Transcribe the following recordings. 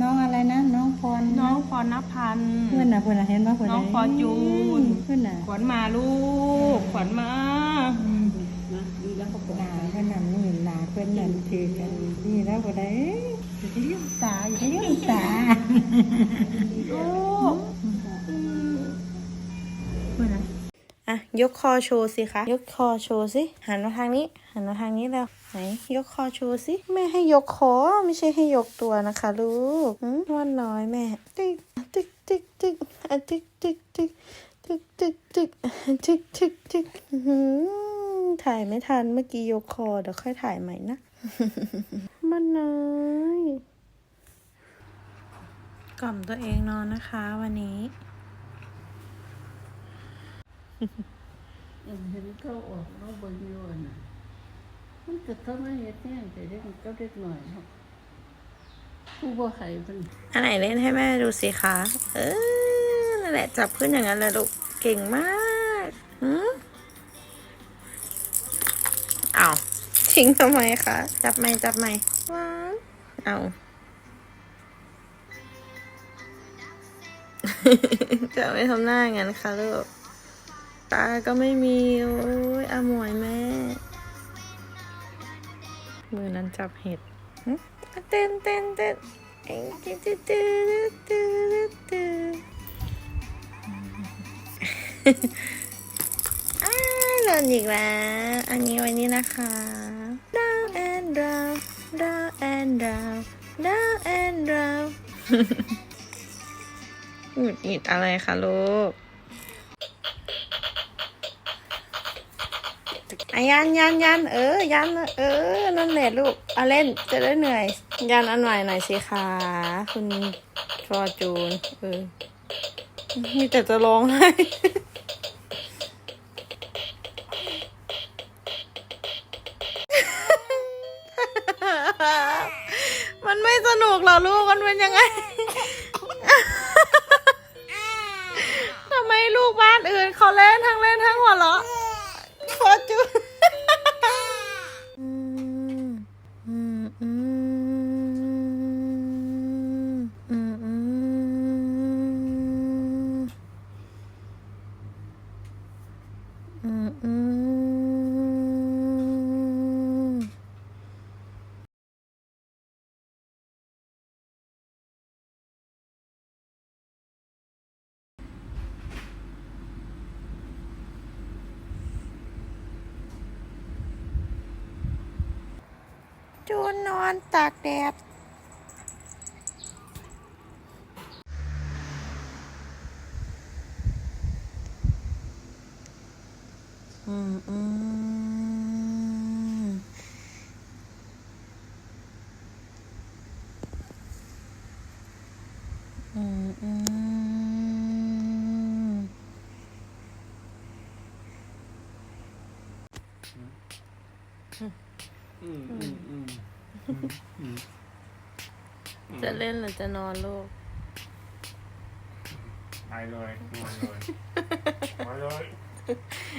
น้องอะไรนะ น้องพรน้องพรณพันธ์เพื่อนน่ะเพื่อนน่ะเห็นป่ะเพื่อนน้องฟอร์จูนเพื่อนน่ะขวัญมาลูกขวัญมานะดีแล้วก็ปลอดหนาภัยเพื่อนนั่นนี่หนาเพื่อนนั่นถือกันนี่แล้วก็ได้อย่าไปเลี้ยงตาอย่าไปเลี้ยงตาลูกเพื่อนน่ะ อะยกคอโชว์สิคะ ยกคอโชว์สิ หันมาทางนี้ หันมาทางนี้แล้ว ไหน ยกคอโชว์สิ แม่ให้ยกคอ ไม่ใช่ให้ยกตัวนะคะ ลูกหืมวันน้อยแม่ ติ๊ก ติ๊ก ติ๊ก ติ๊กติ๊ก ติ๊ก ติ๊ก ติ๊ก ติ๊ก ติ๊ก ติ๊ก ติ๊ก ติ๊กถ่ายไม่ทันเมื่อกี้ยกคอ เดี๋ยวค่อยถ่ายใหม่นะ มันน้อยกล่อมตัวเองนอนนะคะวันนี้ เห็นเขาออกเราเบิ่งอยู่อะน่ะมันก็เข้ามาเฮ็ดแน่แต่เด็กมันก็เด็กหน่อยผู้บ่ให้มันอันไหนเล่นให้แม่ดูสิคะ เออนั่นแหละจับขึ้นอย่างนั้นแหละลูกเก่งมากหืมเอาทิ้งทำไมคะ จับไหมจับไหมว้าเอาจะไม่ทำหน้าอย่างนั้นค่ะลูก ตาก็ไม่มีโอ้ยอมวยแม่ มือนั้นจับเห็ดเต้นเต้นเต้นเอ้ยตื้อตื้อตื้อตื้อตื้ออ้าหล่นอีกแล้ว อันนี้ว้นี่นะคะ down and down down and down down and down หงุดหงิดอะไรคะลูก อะยันยันยันเออ ยันเออ นั่นแหละลูกเอาเล่นจะได้เหนื่อย ยันอันใหม่หน่อยสิคะคุณฟอร์จูนเออมีแต่จะร้องไห้มันไม่สนุกหรอลูกมันเป็นยังไงทำไมลูกบ้านอื่นเขาเล่นทั้งเล่นทั้งหัวเราะ fortune. Mm-mm. อนตากแดด อืมอืมอืมอืมอืมอืมอืม จะเล่นหรือจะนอนลูก ไปเลยนอนเลยไปเลย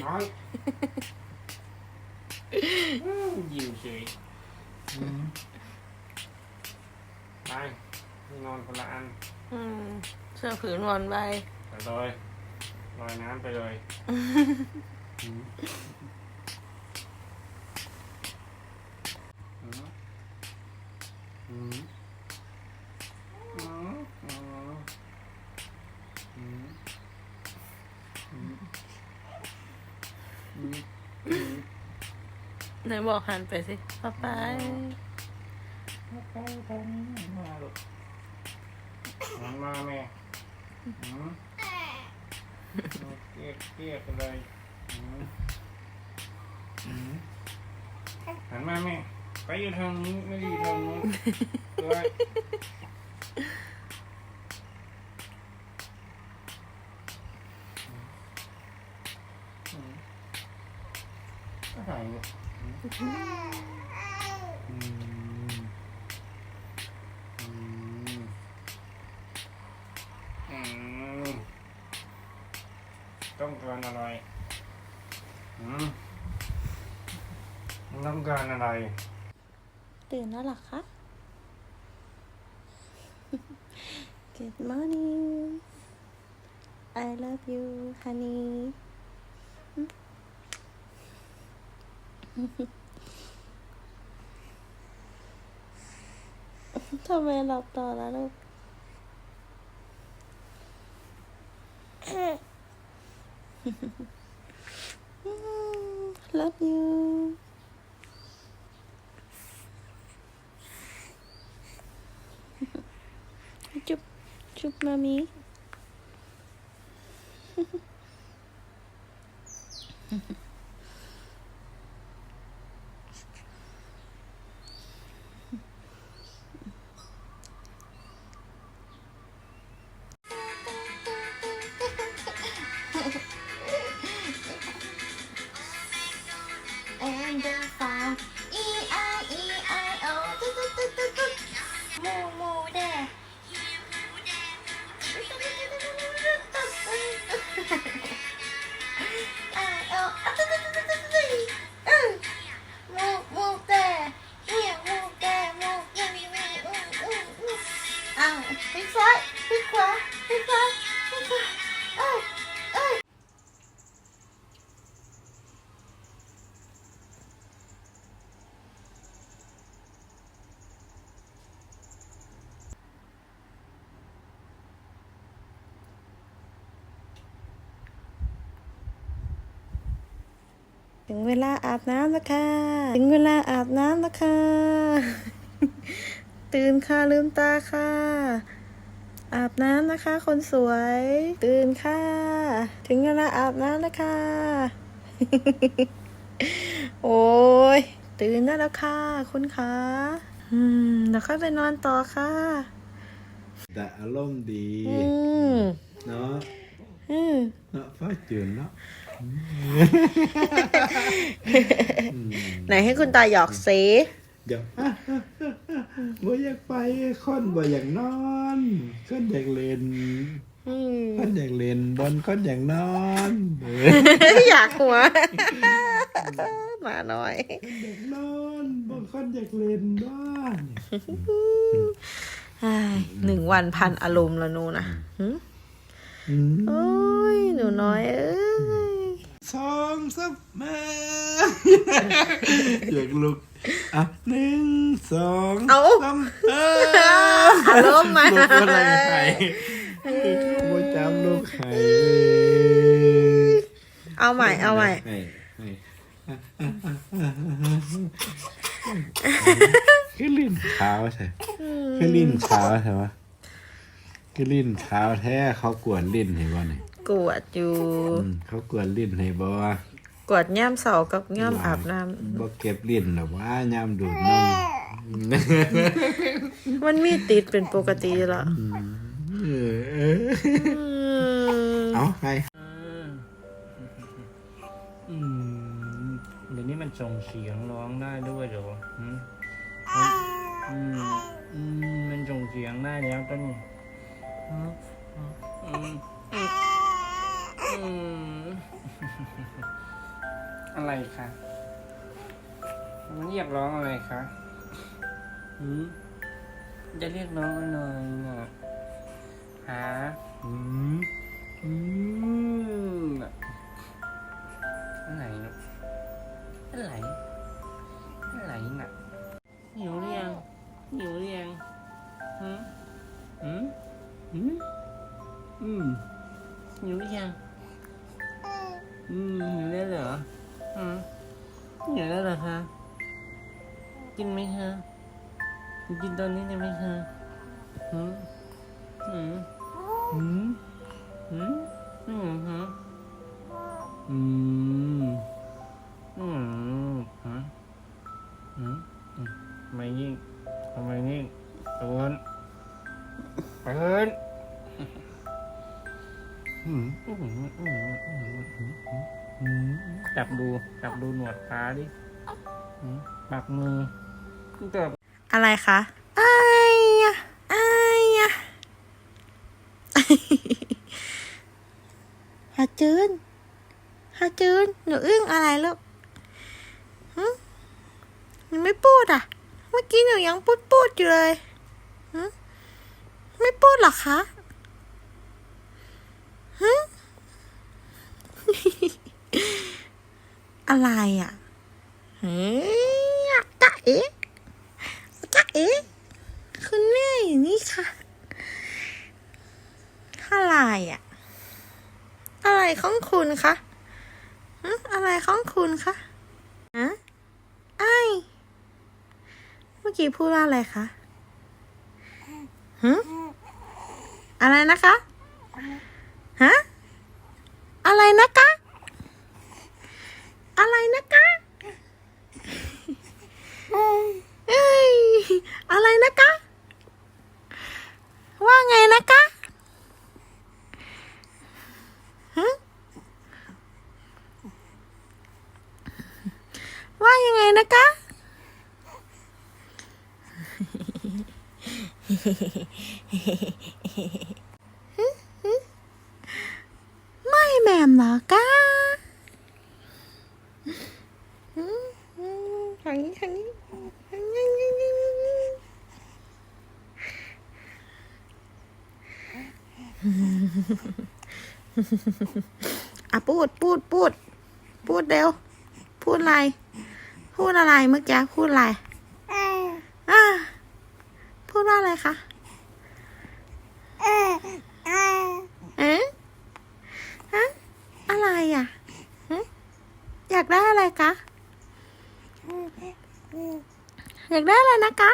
นอนอืมยิวเฉยอืมไปนอนคนละอัน อืมเสื้อผืนนอนใบไปเลยลอยน้ำไปเลย ไหนบอกหันไปสิป้าไปไปทางนี้มาลูกมันมาแม่เกลียดเกลียดอืมอืมหันมาแม่ ไปอยู่ทางนี้ไม่ได้อยู่ทางนู้นเลยอืมอะไรเนี่ยอืมอืมอืมต้องการอะไรอืมต้องการอะไร ตื่นแล้วหรอคะ Good morning I love you honey ทำไมหลับต่อแล้วลูก love you จุ๊ บจุ๊บ ถึงเวลาอาบน้ำแล้วค่ะ ถึงเวลาอาบน้ำแล้วค่ะ ตื่นค่ะลืมตาค่ะ อาบน้ำนะคะ คนสวย ตื่นค่ะ ถึงเวลาอาบน้ำแล้วค่ะ โอ้ย ตื่นได้แล้วค่ะ คุณคะอืมเดี๋ยวค่อยไปนอนต่อค่ะแต่อารมณ์ดีอืมเนาะอืมเนาะฟ้าจืนเนาะ ไหนให้คุณตาหยอกสิเดี๋ยวบ่อยากไปคนบ่อยากนอนคนอยากเล่นอืมคนอยากเล่นบอลคนอยากนอนเอออยากหัวมาหน่อยอยากนอนบางคนอยากเล่นบ้านอ้ายหนึ่งวันพันอารมณ์แล้วนูนะหึอืมโอ้ยหนูน้อยเอ้ย สองสับมาอยากลุกอะหนึ่งสองเอา สามเออารมณ์มา ลูกอะไรไข่บ่จำลูกไข่เอาใหม่ เอาใหม่ ไข่ไข่คือลิ้นขาวใช่คือลิ้นขาวใช่ไหมคือลิ้นขาวแท้เขากวนลิ้นให้บ่เนี่ย กวดอยู่ อืมเขากวนลิ้นให้บ่ กวดย่ามเสากับย่ามอาบน้บ่เก็บลิ้นหรอกว่ายามดูดนมำมันมีติดเป็นปกติละเออเอออืมเอาไปอืมเดี๋ยวนี้มันส่งเสียงร้องได้ด้วยเหรอหืมอืมอืมมันส่งเสียงได้แล้วต้นนี่อืมอืมอืม อะไรคะมันเรียกร้องอะไรคะหืมจะเรียกร้องอะไรน่ะหาอืมอืมอะไรเนอะอะไรอะไรน่ะหิวหรือยังหิวหรือยังหืมหืมหืมอืมหิวหรือยัง อืมหิวแล้วเหรออืมหิวแล้วเหรอคะกินไหมคะกินตอนนี้ได้ไหมคะหืมหืมหืมหืมหืมหืม จับดูจับดูหนวดขาดิอืมปักมือจับอะไรคะอายอะอายอะฮาจืนฮาจืนหนูอึ้งอะไรลูกหึยังไม่พูดอะ เมื่อกี้หนูยังพูดพูดอยู่เลยหึไม่พูดเหรออคะฮะ อะไรอะเฮ้ยจ๊ะเอ๋จ๊ะเอ๋คุณแม่อยู่นี่ค่ะอะไรอะ อะไรของคุณคะฮะอะไรของคุณคะฮะไอายเมื่อกี้พูดว่าอะไรคะฮะอะไรนะคะ ฮะ อะไรนะคะ อะไรนะคะเอ้ย อะไรนะคะ ว่าไงนะคะฮะว่ายังไงนะคะ ไม่แหม่มเหรอกะอืมอืมทางนี้ทางนี้ทางนี้ทางนี้ อะพูดพูดพูด พูดเร็ว พูดอะไร พูดอะไรเมื่อกี้พูดอะไรอ่าพูดว่าอะไรคะเอ๊ะฮะอะไรอะฮะอยากได้อะไรคะอยากได้อะไรนะคะ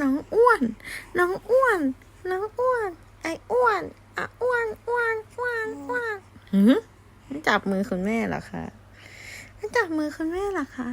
น้องอ้วน น้องอ้วน น้องอ้วน ไอ้อ้วนอะอ้วนอ้วนอ้วนอ้วนหืมจับมือคุณแม่เหรอคะจับมือคุณแม่เหรอคะ